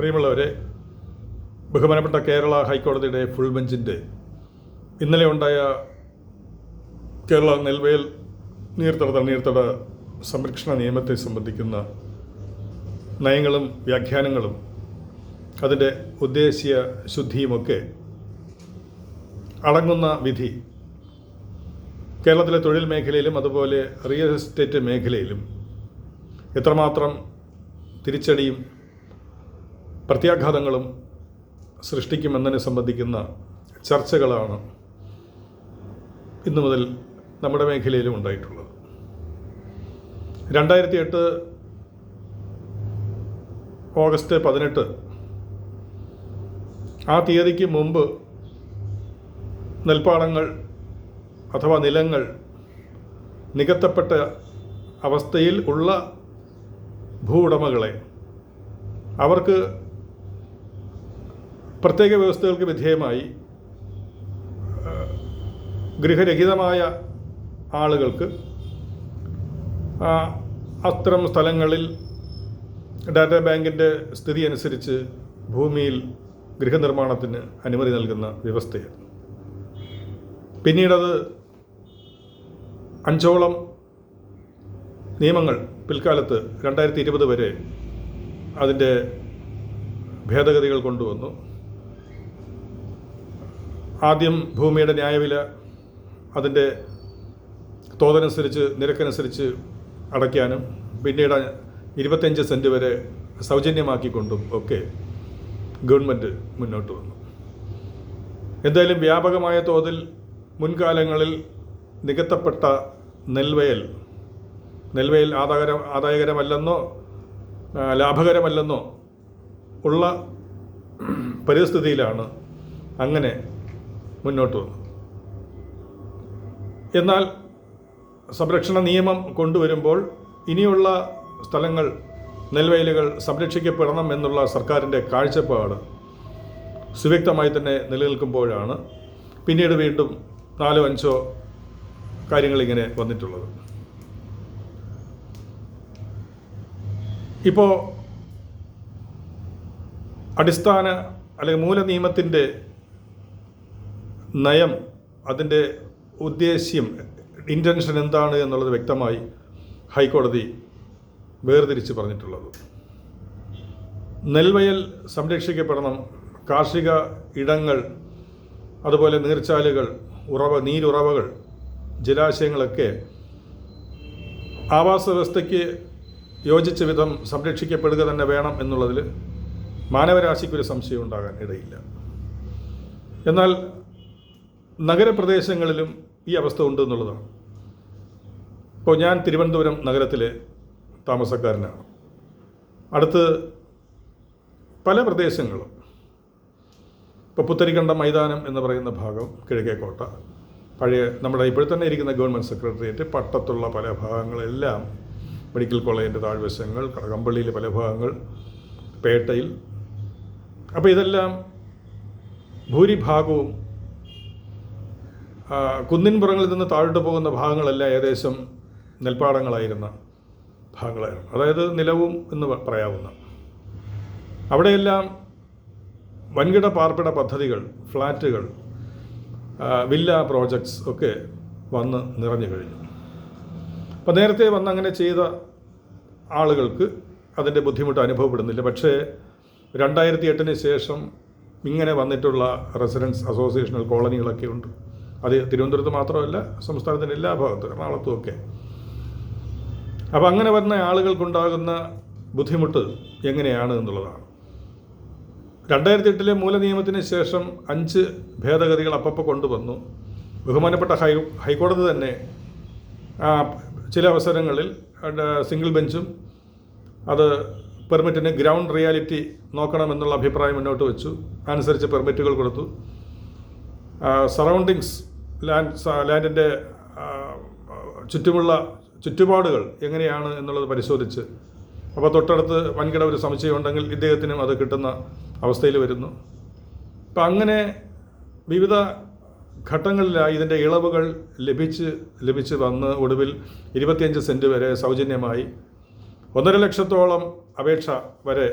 പ്രിയമുള്ളവരെ ബഹുമാനപ്പെട്ട കേരള ഹൈക്കോടതിയുടെ ഫുൾ ബെഞ്ചിന്റെ ഇന്നലെ ഉണ്ടായ കേരള നെൽവയൽ നീർത്തട തണ്ണീർത്തട സംരക്ഷണ നിയമത്തെ സംബന്ധിക്കുന്ന നയങ്ങളും വ്യാഖ്യാനങ്ങളും അതിന്റെ ഉദ്ദേശ്യ ശുദ്ധിയുമൊക്കെ അടങ്ങുന്ന വിധി കേരളത്തിലെ തൊഴിൽ മേഖലയിലും അതുപോലെ റിയൽ എസ്റ്റേറ്റ് മേഖലയിലും എത്രമാത്രം തിരിച്ചടിയും പ്രത്യാഘാതങ്ങളും സൃഷ്ടിക്കുമെന്നതിനെ സംബന്ധിക്കുന്ന ചർച്ചകളാണ് ഇന്നു മുതൽ നമ്മുടെ മേഖലയിലും ഉണ്ടായിട്ടുള്ളത്. രണ്ടായിരത്തി എട്ട് ഓഗസ്റ്റ് പതിനെട്ട് ആ തീയതിക്ക് മുമ്പ് നെൽപ്പാടങ്ങൾ അഥവാ നിലങ്ങൾ നികത്തപ്പെട്ട അവസ്ഥയിൽ ഉള്ള ഭൂ ഉടമകളെ അവർക്ക് പ്രത്യേക വ്യവസ്ഥകൾക്ക് വിധേയമായി ഗൃഹരഹിതമായ ആളുകൾക്ക് അത്തരം സ്ഥലങ്ങളിൽ ഡാറ്റാ ബാങ്കിന്റെ സ്ഥിതി അനുസരിച്ച് ഭൂമിയിൽ ഗൃഹനിർമ്മാണത്തിന് അനുമതി നൽകുന്ന വ്യവസ്ഥയാണ്. പിന്നീടത് അഞ്ചോളം നിയമങ്ങൾ പിൽക്കാലത്ത് രണ്ടായിരത്തി ഇരുപത് വരെ അതിന്റെ ഭേദഗതികൾ കൊണ്ടുവന്നു. ആദ്യം ഭൂമിയുടെ ന്യായവില അതിന്റെ തോതനുസരിച്ച് നിരക്കനുസരിച്ച് അടയ്ക്കാനും പിന്നീട് ഇരുപത്തഞ്ച് സെന്റ് വരെ സൗജന്യമാക്കിക്കൊണ്ടും ഒക്കെ ഗവൺമെന്റ് മുന്നോട്ട് വന്നു. എന്തായാലും വ്യാപകമായ തോതിൽ മുൻകാലങ്ങളിൽ നികത്തപ്പെട്ട നെൽവയൽ നെൽവയൽ ആദായകര ആദായകരമല്ലെന്നോ ലാഭകരമല്ലെന്നോ ഉള്ള പരിസ്ഥിതിയിലാണ് അങ്ങനെ മുന്നോട്ട് വന്നു. എന്നാൽ സംരക്ഷണ നിയമം കൊണ്ടുവരുമ്പോൾ ഇനിയുള്ള സ്ഥലങ്ങൾ നെൽവയലുകൾ സംരക്ഷിക്കപ്പെടണം എന്നുള്ള സർക്കാരിന്റെ കാഴ്ചപ്പാട് സുവ്യക്തമായി തന്നെ നിലനിൽക്കുമ്പോഴാണ് പിന്നീട് വീണ്ടും നാലോ അഞ്ചോ കാര്യങ്ങളിങ്ങനെ വന്നിട്ടുള്ളത്. ഇപ്പോൾ അടിസ്ഥാന അല്ലെങ്കിൽ മൂല നിയമത്തിന്റെ നയം അതിന്റെ ഉദ്ദേശ്യം ഇന്റൻഷൻ എന്താണ് എന്നുള്ളത് വ്യക്തമായി ഹൈക്കോടതി വേർതിരിച്ച് പറഞ്ഞിട്ടുള്ളത്. നെൽവയൽ സംരക്ഷിക്കപ്പെടണം കാർഷിക ഇടങ്ങൾ അതുപോലെ നീർച്ചാലുകൾ ഉറവ നീരുറവകൾ ജലാശയങ്ങളൊക്കെ ആവാസ വ്യവസ്ഥയ്ക്ക് യോജിച്ച വിധം സംരക്ഷിക്കപ്പെടുക തന്നെ വേണം എന്നുള്ളതിൽ മാനവരാശിക്കൊരു സംശയം ഉണ്ടാകാൻ ഇടയില്ല. എന്നാൽ നഗരപ്രദേശങ്ങളിലും ഈ അവസ്ഥ ഉണ്ട് എന്നുള്ളതാണ്. ഇപ്പോൾ ഞാൻ തിരുവനന്തപുരം നഗരത്തിലെ താമസക്കാരനാണ്. അടുത്ത് പല പ്രദേശങ്ങളും ഇപ്പോൾ പുത്തരിക്കണ്ടം മൈതാനം എന്ന് പറയുന്ന ഭാഗം കിഴക്കേക്കോട്ട പഴയ നമ്മുടെ ഇപ്പോൾ തന്നെ ഇരിക്കുന്ന ഗവൺമെന്റ് സെക്രട്ടേറിയറ്റ് പട്ടത്തുള്ള പല ഭാഗങ്ങളെല്ലാം മെഡിക്കൽ കോളേജിന്റെ താഴ്വശങ്ങൾ കടകമ്പള്ളിയിലെ പല ഭാഗങ്ങൾ പേട്ടയിൽ. അപ്പോൾ ഇതെല്ലാം ഭൂരിഭാഗവും ആ, കുന്നിൻപുറങ്ങളിൽ നിന്ന് താഴോട്ട് പോകുന്ന ഭാഗങ്ങളെല്ലാം ഏകദേശം നെൽപ്പാടങ്ങളായിരുന്ന ഭാഗങ്ങളായിരുന്നു. അതായത് നിലവും എന്ന് പറയാവുന്ന. അവിടെയെല്ലാം വൻകിട പാർപ്പിട പദ്ധതികൾ ഫ്ലാറ്റുകൾ വില്ല പ്രോജക്ട്സ് ഒക്കെ വന്ന് നിറഞ്ഞു കഴിഞ്ഞു. അപ്പോൾ നേരത്തെ വന്ന് അങ്ങനെ ചെയ്ത ആളുകൾക്ക് അതിന്റെ ബുദ്ധിമുട്ട് അനുഭവപ്പെടുന്നില്ല. പക്ഷേ രണ്ടായിരത്തി എട്ടിന് ശേഷം ഇങ്ങനെ വന്നിട്ടുള്ള റെസിഡൻസ് അസോസിയേഷണൽ കോളനികളൊക്കെ ഉണ്ട്. അത് തിരുവനന്തപുരത്ത് മാത്രമല്ല സംസ്ഥാനത്തിന്റെ എല്ലാ ഭാഗത്തും എറണാകുളത്തും ഒക്കെ. അപ്പോൾ അങ്ങനെ വരുന്ന ആളുകൾക്കുണ്ടാകുന്ന ബുദ്ധിമുട്ട് എങ്ങനെയാണ് എന്നുള്ളതാണ്. രണ്ടായിരത്തി എട്ടിലെ മൂലനിയമത്തിന് ശേഷം അഞ്ച് ഭേദഗതികൾ അപ്പപ്പോൾ കൊണ്ടുവന്നു. ബഹുമാനപ്പെട്ട ഹൈ ഹൈക്കോടതി തന്നെ ചില അവസരങ്ങളിൽ സിംഗിൾ ബെഞ്ചും അത് പെർമിറ്റിന് ഗ്രൗണ്ട് റിയാലിറ്റി നോക്കണമെന്നുള്ള അഭിപ്രായം മുന്നോട്ട് വെച്ചു. അനുസരിച്ച് പെർമിറ്റുകൾ കൊടുത്തു. സറൗണ്ടിങ്സ് ലാൻഡ് ലാൻഡിന്റെ ചുറ്റുമുള്ള ചുറ്റുപാടുകൾ എങ്ങനെയാണ് എന്നുള്ളത് പരിശോധിച്ച്. അപ്പോൾ തൊട്ടടുത്ത് വൻകിട ഒരു സമുച്ചയമുണ്ടെങ്കിൽ ഇദ്ദേഹത്തിനും അത് കിട്ടുന്ന അവസ്ഥയിൽ വരുന്നു. അപ്പം അങ്ങനെ വിവിധ ഘട്ടങ്ങളിലായി ഇതിന്റെ ഇളവുകൾ ലഭിച്ച് ലഭിച്ച് വന്ന് ഒടുവിൽ ഇരുപത്തിയഞ്ച് സെന്റ് വരെ സൗജന്യമായി. ഒന്നര ലക്ഷത്തോളം അപേക്ഷ വരെ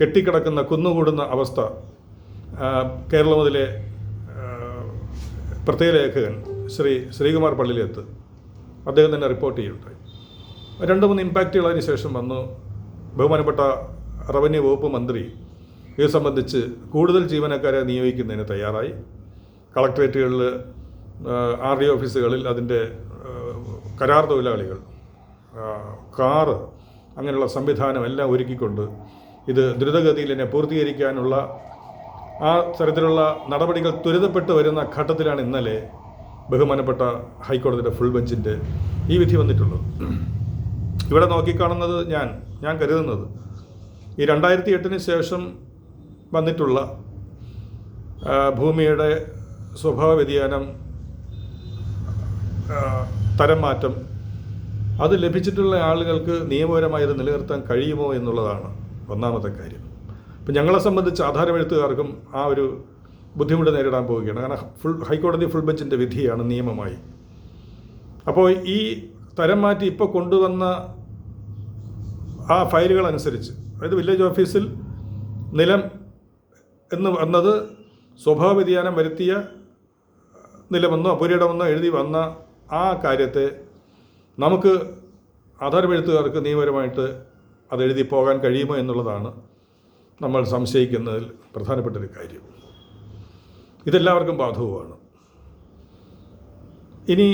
കെട്ടിക്കിടക്കുന്ന കുന്നുകൂടുന്ന അവസ്ഥ കേരളം കേരളത്തിലെ പ്രത്യേക ലേഖകൻ ശ്രീ ശ്രീകുമാർ പള്ളിയിലെത്ത് അദ്ദേഹം തന്നെ റിപ്പോർട്ട് ചെയ്യുണ്ടായി രണ്ട് മൂന്ന് ഇമ്പാക്റ്റുകൾ അതിന് ശേഷം വന്നു. ബഹുമാനപ്പെട്ട റവന്യൂ വകുപ്പ് മന്ത്രി ഇത് സംബന്ധിച്ച് കൂടുതൽ ജീവനക്കാരെ നിയോഗിക്കുന്നതിന് തയ്യാറായി. കളക്ട്രേറ്റുകളിൽ ആർ ഡി ഓഫീസുകളിൽ അതിന്റെ കരാർ തൊഴിലാളികൾ കാറ് അങ്ങനെയുള്ള സംവിധാനം എല്ലാം ഒരുക്കിക്കൊണ്ട് ഇത് ദ്രുതഗതിയിൽ തന്നെ പൂർത്തീകരിക്കാനുള്ള ആ തരത്തിലുള്ള നടപടികൾ ത്വരിതപ്പെട്ട് വരുന്ന ഘട്ടത്തിലാണ് ഇന്നലെ ബഹുമാനപ്പെട്ട ഹൈക്കോടതിയുടെ ഫുൾ ബെഞ്ചിന്റെ ഈ വിധി വന്നിട്ടുള്ളത്. ഇവിടെ നോക്കിക്കാണുന്നത് ഞാൻ ഞാൻ കരുതുന്നത്. ഈ രണ്ടായിരത്തി എട്ടിന് ശേഷം വന്നിട്ടുള്ള ഭൂമിയുടെ സ്വഭാവ വ്യതിയാനം തരം മാറ്റം അത് ലഭിച്ചിട്ടുള്ള ആളുകൾക്ക് നിയമപരമായി അത് നിലനിർത്താൻ കഴിയുമോ എന്നുള്ളതാണ് ഒന്നാമത്തെ കാര്യം. ഇപ്പം ഞങ്ങളെ സംബന്ധിച്ച് ആധാരമെഴുത്തുകാർക്കും ആ ഒരു ബുദ്ധിമുട്ട് നേരിടാൻ പോവുകയാണ്. കാരണം ഫുൾ ഹൈക്കോടതി ഫുൾ ബെഞ്ചിന്റെ വിധിയാണ് നിയമമായി. അപ്പോൾ ഈ തരം മാറ്റി ഇപ്പോൾ കൊണ്ടുവന്ന ആ ഫയലുകൾ അനുസരിച്ച് അതായത് വില്ലേജ് ഓഫീസിൽ നിലം എന്ന് വന്നത് സ്വഭാവ വ്യതിയാനം വരുത്തിയ നിലമെന്നോ പുരയിടമെന്നോ എഴുതി വന്ന ആ കാര്യത്തെ നമുക്ക് ആധാരമെഴുത്തുകാർക്ക് നിയമപരമായിട്ട് അത് എഴുതി പോകാൻ കഴിയുമോ എന്നുള്ളതാണ് നമ്മൾ സംശയിക്കുന്നതിൽ പ്രധാനപ്പെട്ടൊരു കാര്യം. ഇതെല്ലാവർക്കും ബാധകമാണ് ഇനി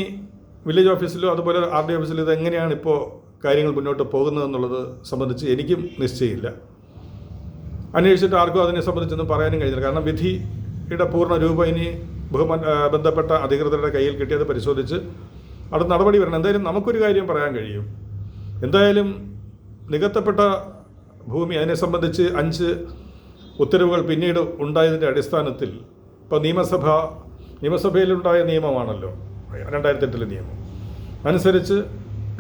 വില്ലേജ് ഓഫീസിലോ അതുപോലെ ആർ ഡി ഓഫീസിലോ ഇത് എങ്ങനെയാണ് ഇപ്പോൾ കാര്യങ്ങൾ മുന്നോട്ട് പോകുന്നതെന്നുള്ളത് സംബന്ധിച്ച് എനിക്കും നിശ്ചയമില്ല. അന്വേഷിച്ചിട്ട് ആർക്കും അതിനെ സംബന്ധിച്ചൊന്നും പറയാനും കഴിഞ്ഞില്ല. കാരണം വിധിയുടെ പൂർണ രൂപം ഇനി ബഹുമ ബന്ധപ്പെട്ട അധികൃതരുടെ കയ്യിൽ കിട്ടിയത് പരിശോധിച്ച് അടുത്ത നടപടി വരണം. എന്തായാലും നമുക്കൊരു കാര്യം പറയാൻ കഴിയും. എന്തായാലും നികത്തപ്പെട്ട ഭൂമി അതിനെ സംബന്ധിച്ച് അഞ്ച് ഉത്തരവുകൾ പിന്നീട് ഉണ്ടായതിന്റെ അടിസ്ഥാനത്തിൽ ഇപ്പോൾ നിയമസഭ നിയമസഭയിലുണ്ടായ നിയമമാണല്ലോ രണ്ടായിരത്തി എട്ടിലെ നിയമം. അനുസരിച്ച്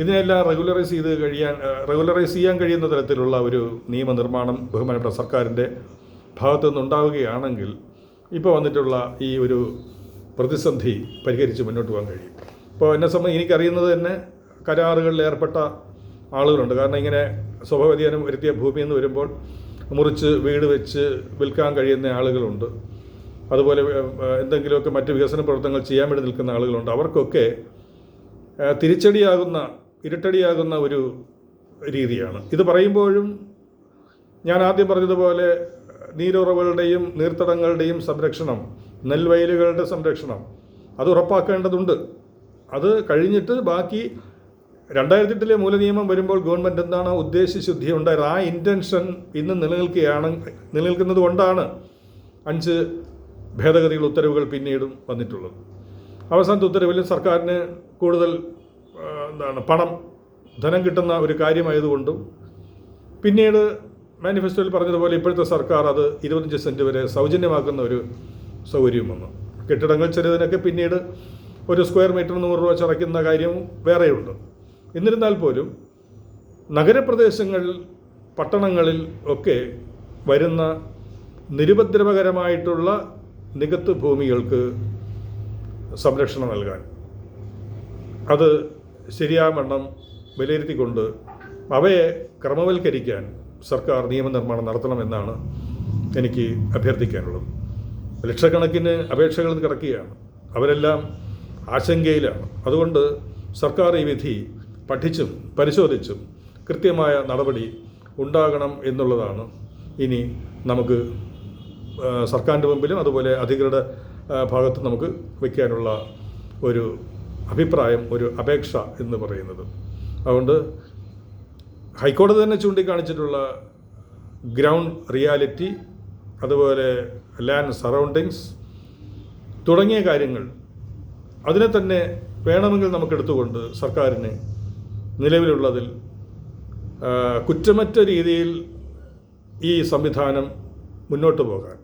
ഇതിനെല്ലാം റെഗുലറൈസ് ചെയ്ത് കഴിയാൻ റെഗുലറൈസ് ചെയ്യാൻ കഴിയുന്ന തരത്തിലുള്ള ഒരു നിയമനിർമ്മാണം ബഹുമാനപ്പെട്ട സർക്കാരിന്റെ ഭാഗത്തു നിന്നുണ്ടാവുകയാണെങ്കിൽ ഇപ്പോൾ വന്നിട്ടുള്ള ഈ ഒരു പ്രതിസന്ധി പരിഹരിച്ച് മുന്നോട്ട് പോകാൻ കഴിയും. ഇപ്പോൾ എന്നെ സംബന്ധിച്ച് എനിക്കറിയുന്നത് തന്നെ കരാറുകളിൽ ഏർപ്പെട്ട ആളുകളുണ്ട്. കാരണം ഇങ്ങനെ സ്വഭാവധ്യാനം വരുത്തിയ ഭൂമി എന്ന് വരുമ്പോൾ മുറിച്ച് വീട് വെച്ച് വിൽക്കാൻ കഴിയുന്ന ആളുകളുണ്ട്. അതുപോലെ എന്തെങ്കിലുമൊക്കെ മറ്റ് വികസന പ്രവർത്തനങ്ങൾ ചെയ്യാൻ വേണ്ടി നിൽക്കുന്ന ആളുകളുണ്ട്. അവർക്കൊക്കെ തിരിച്ചടിയാകുന്ന ഇരുട്ടടിയാകുന്ന ഒരു രീതിയാണ്. ഇത് പറയുമ്പോഴും ഞാൻ ആദ്യം പറഞ്ഞതുപോലെ നീരുറവുകളുടെയും നീർത്തടങ്ങളുടെയും സംരക്ഷണം നെൽവയലുകളുടെ സംരക്ഷണം അത് ഉറപ്പാക്കേണ്ടതുണ്ട്. അത് കഴിഞ്ഞിട്ട് ബാക്കി രണ്ടായിരത്തി എട്ടിലെ മൂലനിയമം വരുമ്പോൾ ഗവൺമെന്റ് എന്താണ് ഉദ്ദേശശുദ്ധി ഉണ്ടായത് ആ ഇന്റൻഷൻ ഇന്ന് നിലനിൽക്കുകയാണ് നിലനിൽക്കുന്നത് കൊണ്ടാണ് അഞ്ച് ഭേദഗതികൾ ഉത്തരവുകൾ പിന്നീടും വന്നിട്ടുള്ളത്. അവസാനത്തെ ഉത്തരവിൽ സർക്കാരിന് കൂടുതൽ എന്താണ് പണം ധനം കിട്ടുന്ന ഒരു കാര്യമായതുകൊണ്ടും പിന്നീട് മാനിഫെസ്റ്റോയിൽ പറഞ്ഞതുപോലെ ഇപ്പോഴത്തെ സർക്കാർ അത് ഇരുപത്തഞ്ച് സെന്റ് വരെ സൗജന്യമാക്കുന്ന ഒരു സൗകര്യം വന്നു കെട്ടിടങ്ങൾ ചെറിയതിനൊക്കെ പിന്നീട് ഒരു സ്ക്വയർ മീറ്റർ നൂറ് രൂപ ചറയ്ക്കുന്ന കാര്യവും വേറെയുണ്ട്. എന്നിരുന്നാൽ പോലും നഗരപ്രദേശങ്ങളിൽ പട്ടണങ്ങളിൽ ഒക്കെ വരുന്ന നിരുപദ്രവകരമായിട്ടുള്ള നികത്ത് ഭൂമികൾക്ക് സംരക്ഷണം നൽകാൻ. അത് ശരിയാവണ്ണം വിലയിരുത്തിക്കൊണ്ട് അവയെ ക്രമവൽക്കരിക്കാൻ സർക്കാർ നിയമനിർമ്മാണം നടത്തണമെന്നാണ് എനിക്ക് അഭ്യർത്ഥിക്കാനുള്ളത്. ലക്ഷക്കണക്കിന് അപേക്ഷകൾ കിടക്കുകയാണ്. അവരെല്ലാം ആശങ്കയിലാണ്. അതുകൊണ്ട് സർക്കാർ ഈ വിധി പഠിച്ചും പരിശോധിച്ചും കൃത്യമായ നടപടി ഉണ്ടാകണം എന്നുള്ളതാണ്. ഇനി നമുക്ക് സർക്കാരിന്റെ മുമ്പിലും അതുപോലെ അധികൃത ഭാഗത്തും നമുക്ക് വയ്ക്കാനുള്ള ഒരു അഭിപ്രായം ഒരു അപേക്ഷ എന്ന് പറയുന്നത്. അതുകൊണ്ട് ഹൈക്കോടതി തന്നെ ചൂണ്ടിക്കാണിച്ചിട്ടുള്ള ഗ്രൗണ്ട് റിയാലിറ്റി അതുപോലെ ലാൻഡ് സറൗണ്ടിങ്സ് തുടങ്ങിയ കാര്യങ്ങൾ അതിനെ തന്നെ വേണമെങ്കിൽ നമുക്കെടുത്തുകൊണ്ട് സർക്കാരിന് നിലവിലുള്ളതിൽ കുറ്റമറ്റ രീതിയിൽ ഈ സംവിധാനം മുന്നോട്ട് പോകാൻ.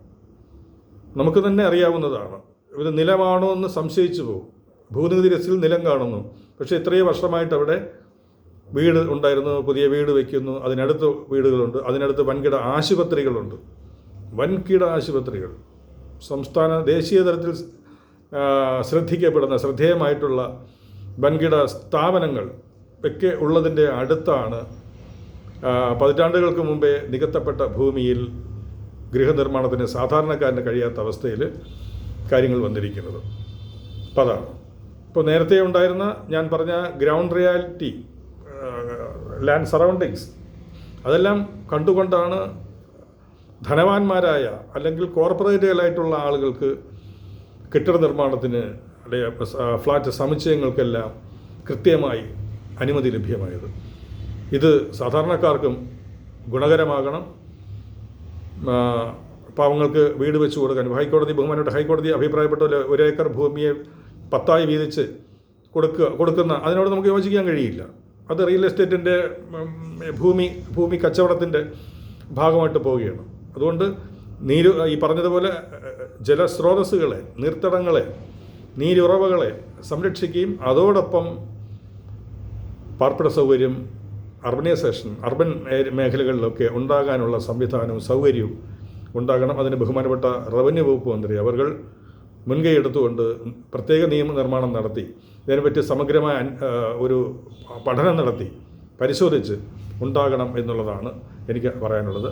നമുക്ക് തന്നെ അറിയാവുന്നതാണ്. ഇത് നിലമാണോ എന്ന് സംശയിച്ചു പോകും. ഭൂനികുതി രസിൽ നിലം കാണുന്നു. പക്ഷേ ഇത്രയും വർഷമായിട്ട് അവിടെ വീട് ഉണ്ടായിരുന്നു പുതിയ വീട് വയ്ക്കുന്നു അതിനടുത്ത് വീടുകളുണ്ട് അതിനടുത്ത് വൻകിട ആശുപത്രികളുണ്ട്. വൻകിട ആശുപത്രികൾ. സംസ്ഥാന ദേശീയ തലത്തിൽ ശ്രദ്ധിക്കപ്പെടുന്ന ശ്രദ്ധേയമായിട്ടുള്ള വൻകിട സ്ഥാപനങ്ങൾ ഒക്കെ ഉള്ളതിന്റെ അടുത്താണ് പതിറ്റാണ്ടുകൾക്ക് മുമ്പേ നികത്തപ്പെട്ട ഭൂമിയിൽ ഗൃഹനിർമ്മാണത്തിന് സാധാരണക്കാരന് കഴിയാത്ത അവസ്ഥയിൽ കാര്യങ്ങൾ വന്നിരിക്കുന്നത്. അപ്പം അതാണ്. ഇപ്പോൾ നേരത്തെ ഉണ്ടായിരുന്ന ഞാൻ പറഞ്ഞ ഗ്രൗണ്ട് റിയാലിറ്റി ലാൻഡ് സറൗണ്ടിങ്സ് അതെല്ലാം കണ്ടുകൊണ്ടാണ് ധനവാന്മാരായ അല്ലെങ്കിൽ കോർപ്പറേറ്റുകളായിട്ടുള്ള ആളുകൾക്ക് കെട്ടിട നിർമ്മാണത്തിന് അല്ലെങ്കിൽ ഫ്ലാറ്റ് സമുച്ചയങ്ങൾക്കെല്ലാം കൃത്യമായി അനുമതി ലഭ്യമായത്. ഇത് സാധാരണക്കാർക്കും ഗുണകരമാകണം. പാവങ്ങൾക്ക് വീട് വെച്ച് കൊടുക്കാൻ. ഹൈക്കോടതി ബഹുമാനപ്പെട്ട ഹൈക്കോടതി അഭിപ്രായപ്പെട്ട ഒരു ഏക്കർ ഭൂമിയെ പത്തായി വീതിച്ച് കൊടുക്കുക കൊടുക്കുന്ന അതിനോട് നമുക്ക് യോജിക്കാൻ കഴിയില്ല. അത് റിയൽ എസ്റ്റേറ്റിന്റെ ഭൂമി ഭൂമി കച്ചവടത്തിന്റെ ഭാഗമായിട്ട് പോവുകയാണ്. അതുകൊണ്ട് നീര് ഈ പറഞ്ഞതുപോലെ ജലസ്രോതസ്സുകളെ നീർത്തടങ്ങളെ നീരുറവകളെ സംരക്ഷിക്കുകയും അതോടൊപ്പം പാർപ്പിട സൗകര്യം അർബനൈസേഷൻ അർബൻ മേഖലകളിലൊക്കെ ഉണ്ടാകാനുള്ള സംവിധാനവും സൗകര്യവും ഉണ്ടാകണം. അതിന് ബഹുമാനപ്പെട്ട റവന്യൂ വകുപ്പ് മന്ത്രി അവർ മുൻകൈ എടുത്തുകൊണ്ട് പ്രത്യേക നിയമനിർമ്മാണം നടത്തി. ഇതിനെപ്പറ്റി സമഗ്രമായ ഒരു പഠനം നടത്തി. പരിശോധിച്ച് ഉണ്ടാകണം എന്നുള്ളതാണ് എനിക്ക് പറയാനുള്ളത്.